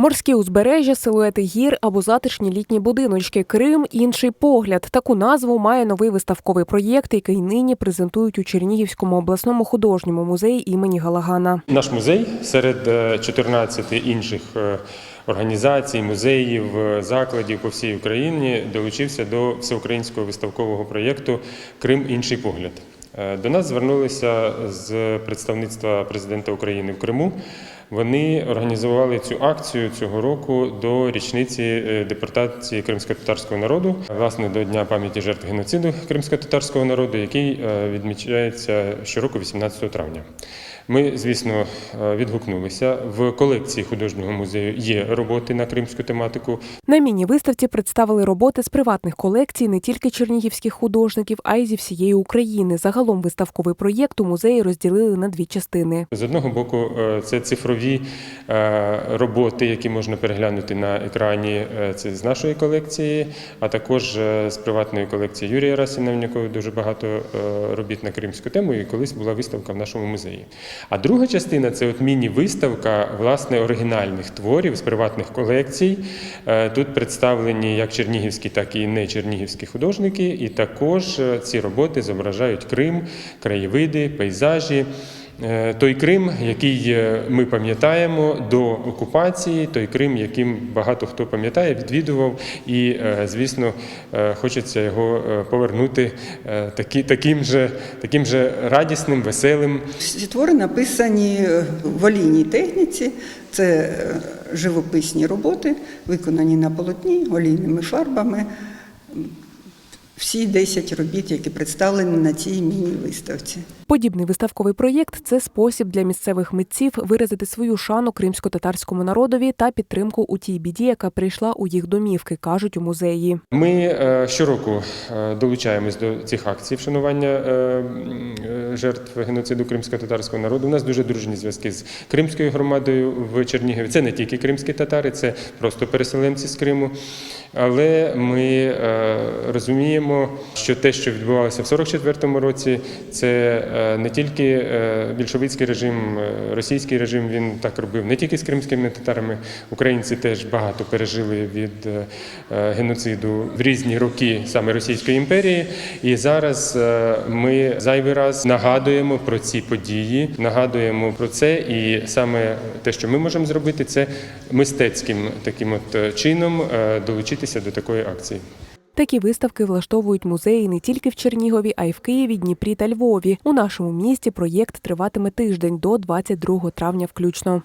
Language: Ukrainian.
Морські узбережжя, силуети гір або затишні літні будиночки. Крим інший погляд. Таку назву має новий виставковий проєкт, який нині презентують у Чернігівському обласному художньому музеї імені Галагана. Наш музей серед е, 14 інших е, організацій, музеїв, е, закладів по всій Україні долучився до всеукраїнського виставкового проєкту Крим інший погляд. Е, До нас звернулися з представництва президента України в Криму. Вони організували цю акцію цього року до річниці е, депортації кримсько-татарського народу, власне, до Дня пам'яті жертв геноциду кримсько-татарського народу, який е, відмічається щороку 18 травня. Ми, звісно, е, відгукнулися. В колекції художнього музею є роботи на кримську тематику. На міні-виставці представили роботи з приватних колекцій не тільки чернігівських художників, а й зі всієї України. Загалом виставковий проєкт у музеї розділили на дві частини. З одного боку, це цифрові е, роботи, які можна переглянути на екрані. е, Це з нашої колекції, а також е, з приватної колекції Юрія Расіна, в якого дуже багато робіт на кримську тему, і колись була виставка в нашому музеї. А друга частина це от міні-виставка власне оригінальних творів з приватних колекцій. Тут представлені як чернігівські, так і не чернігівські художники, і також ці роботи зображають Крим, краєвиди, пейзажі. Е, Той Крим, який е, ми пам'ятаємо до окупації, той Крим, яким багато хто пам'ятає, відвідував, і, е, звісно, хочеться його повернути таким, же, таким же радісним, веселим. Ці твори написані в олійній техніці. Це живописні роботи, виконані на полотні олійними фарбами. Всі 10 робіт, які представлені на цій міні-виставці. Подібний виставковий проєкт це спосіб для місцевих митців виразити свою шану кримсько-татарському народові та підтримку у тій біді, яка прийшла у їх домівки, кажуть у музеї. Ми е, щороку е, долучаємось до цих акцій вшанування е, жертв геноциду кримсько-татарського народу. У нас дуже дружні зв'язки з кримською громадою в Чернігові. Це не тільки кримські татари, це просто переселенці з Криму. Але ми е, розуміємо, що те, що відбувалося в 44-му році, це е, не тільки е, більшовицький режим, російський режим він так робив не тільки з кримськими татарами. Українці теж багато пережили від геноциду в різні роки саме Російської імперії. І зараз ми зайвий раз нагадуємо про ці події, нагадуємо про це. І саме те, що ми можемо зробити, це мистецьким таким от е, чином е, долучитися до такої акції. Такі виставки влаштовують музеї не тільки в Чернігові, а й в Києві, Дніпрі та Львові. У нашому місті проєкт триватиме тиждень до 22 травня включно.